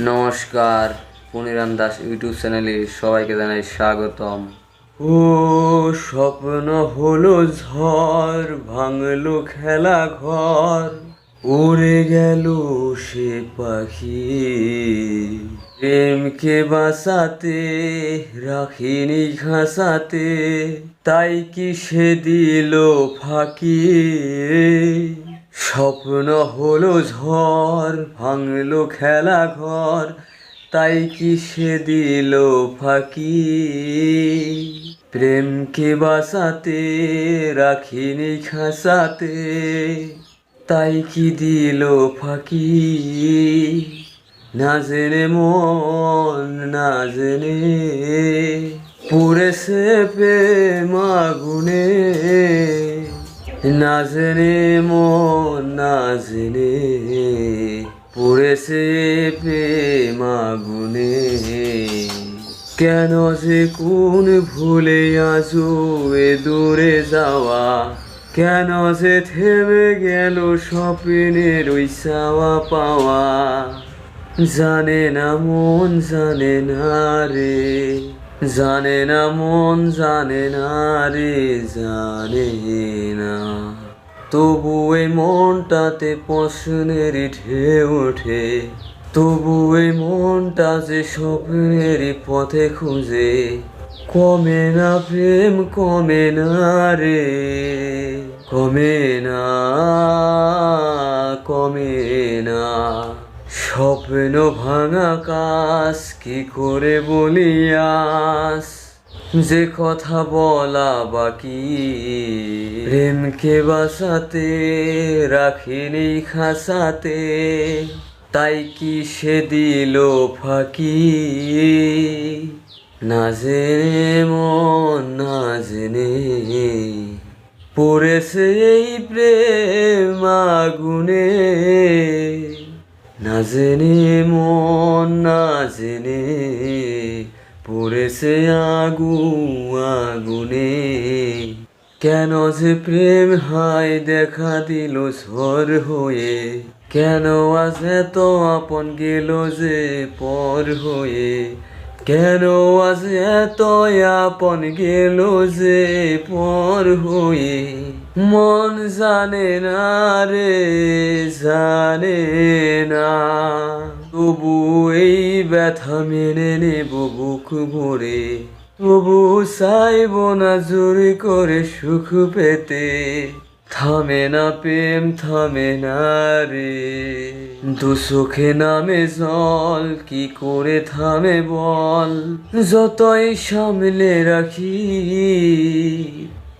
নমস্কার, পুনিরাম দাস ইউটিউব চ্যানেলে সবাইকে জানাই স্বাগতম। ও, স্বপ্ন হলো ঝড়, ভাঙলো খেলা ঘর, উড়ে গেল সে পাখি। প্রেমকে বাসাতে রাখিনি ঘাসাতে তাই কি সে দিল ফাঁকি? স্বপ্ন হলো ঝড়, ভাঙলো খেলা ঘর, তাই কি সে দিল ফাঁকি? প্রেমকে বাসাতে রাখিনি খাসাতে তাই কি দিল ফাঁকি? না জেনে মন, না জেনে পুরেছে প্রেম আগুনে। না জেনে মন না জেনে পুরেছে প্রেম কেন যে কোন ভুলে আজো এ দূরে যাওয়া? কেন যে থেমে গেল স্বপ্নের ওই চাওয়া পাওয়া? জানে না মন, জানে না রে। জানে না মন, জানে না রে, জানে না। তবু এই মনটাতে প্রশ্নের ঢেউ ওঠে। তবু এই মনটা যে স্বপ্নের পথে খুঁজে। কমে না প্রেম, কমে না রে, কমে না স্বপ্ন ভাঙা কাজ, কি করে বলিয়াস? যে কথা বলা বাকি, প্রেমকে বাসাতে রাখিনি খাসাতে তাই কি সে দিল ফাঁকি? না জেনে মন, না জেনে পড়েছে এই প্রেম আগুনে। না জেনে মন, না পড়েছে আগু, আগুনে। কেন যে প্রেম হায় দেখা দিল ঝর হয়ে? কেন আজ এত আপন গেল যে পর হয়ে? কেন আজ এত আপন গেল যে পর হয়ে? মন জানে না রে, জানে না। তবু এই ব্যথা মেনে নেব বুক ভরে। তবু চাইব না জোরে করে সুখ পেতে। থামে না প্রেম, থামে না রে। দু চোখে নামে জল, কি করে থামে বল? যতই সামলে রাখি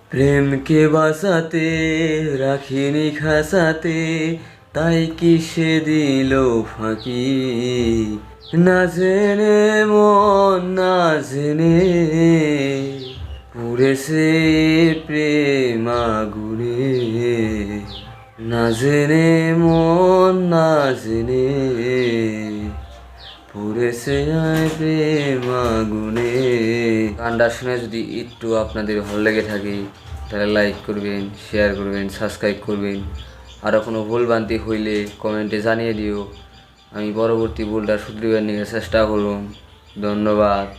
প্রেমকে বাসাতে রাখিনি খাসাতে তাই কি সে দিল ফাঁকি? না জেনে মন, না জেনে পুরেছে প্রেম আগুনে। না জেনে মন, না জেনে পুরেছে যায় প্রেম আগুনে। গানটা শুনে যদি একটু আপনাদের ভালো লেগে থাকে, তাহলে লাইক করবেন শেয়ার করবেন সাবস্ক্রাইব করবেন। আরও কোনো ভুল ভ্রান্তি হইলে কমেন্টে জানিয়ে দিও। আমি পরবর্তী ভুলটা শুধরিবার নিয়ে চেষ্টা করুন ধন্যবাদ।